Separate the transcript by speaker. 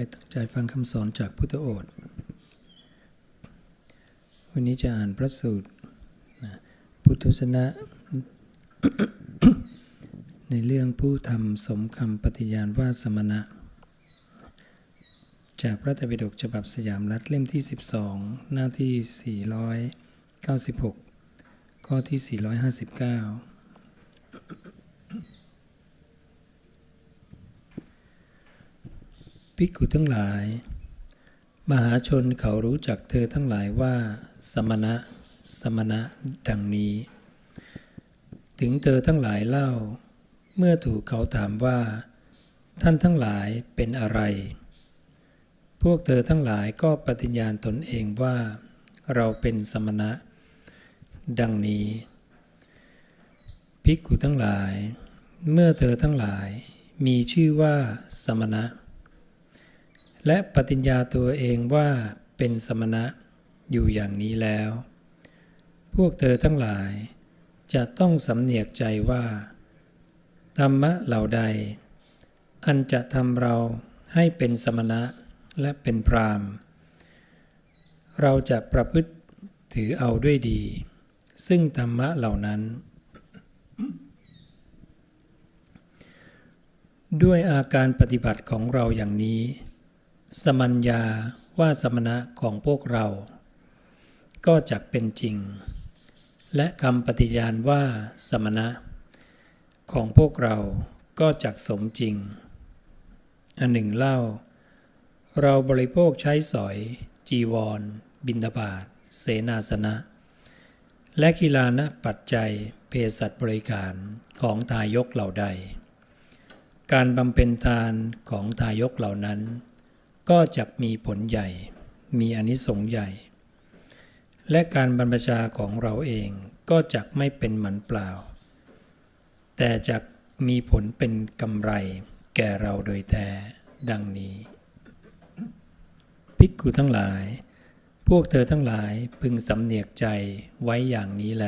Speaker 1: ไปตั้งใจฟังคำสอนจากพุทธโอษฐ์วันนี้จะอ่านพระสูตรนะพุทธศนะในเรื่องผู้ทำสมคำปฏิญาณว่าสมณะ จากพระไตรปิฎกฉบับสยามรัฐเล่มที่ 12 หน้าที่ 496 ข้อที่ 459 ภิกขุทั้งหลาย มหาชนเขารู้จักเธอทั้งหลายว่า สมณะ สมณะ ดังนี้ ถึงเธอทั้งหลายเล่า เมื่อถูกเขาถามว่า ท่านทั้งหลายเป็นอะไร พวกเธอทั้งหลายก็ปฏิญญาณตนเองว่า เราเป็นสมณะ ดังนี้ ภิกขุทั้งหลาย เมื่อเธอทั้งหลายมีชื่อว่าสมณะ และปฏิญญาตัวเองว่าเป็นสมณะอยู่อย่างนี้แล้ว พวกเธอทั้งหลาย จะต้องสำเนียกใจว่า ธรรมะเหล่าใด อันจะทำเราให้เป็นสมณะและเป็นพรามเราจะประพฤติถือเอาด้วยดี ซึ่งธรรมะเหล่านั้น ด้วยอาการปฏิบัติของเราอย่างนี้ สมัญญาว่าสมณะของพวกเรา ก็จะเป็นจริง และคำปฏิญาณว่าสมณะ ของพวกเราก็จักสมจริง อันหนึ่งเล่า เราบริโภคใช้สอย จีวร บินบาตเสนาสนะ และกีฬานะปัจจัยเภสัชบริการของทายกเหล่าใด การบำเพ็ญทานของทายกเหล่านั้น ก็จะมีผลใหญ่ มีอนิสงส์ใหญ่ และการบรรพชาของเราเองก็จะไม่เป็นหมันเปล่า แต่จะมีผลเป็นกำไรแก่เราโดยแท้ดังนี้ ภิกขุทั้งหลาย พวกเธอทั้งหลายพึงสำเนียกใจไว้อย่างนี้แล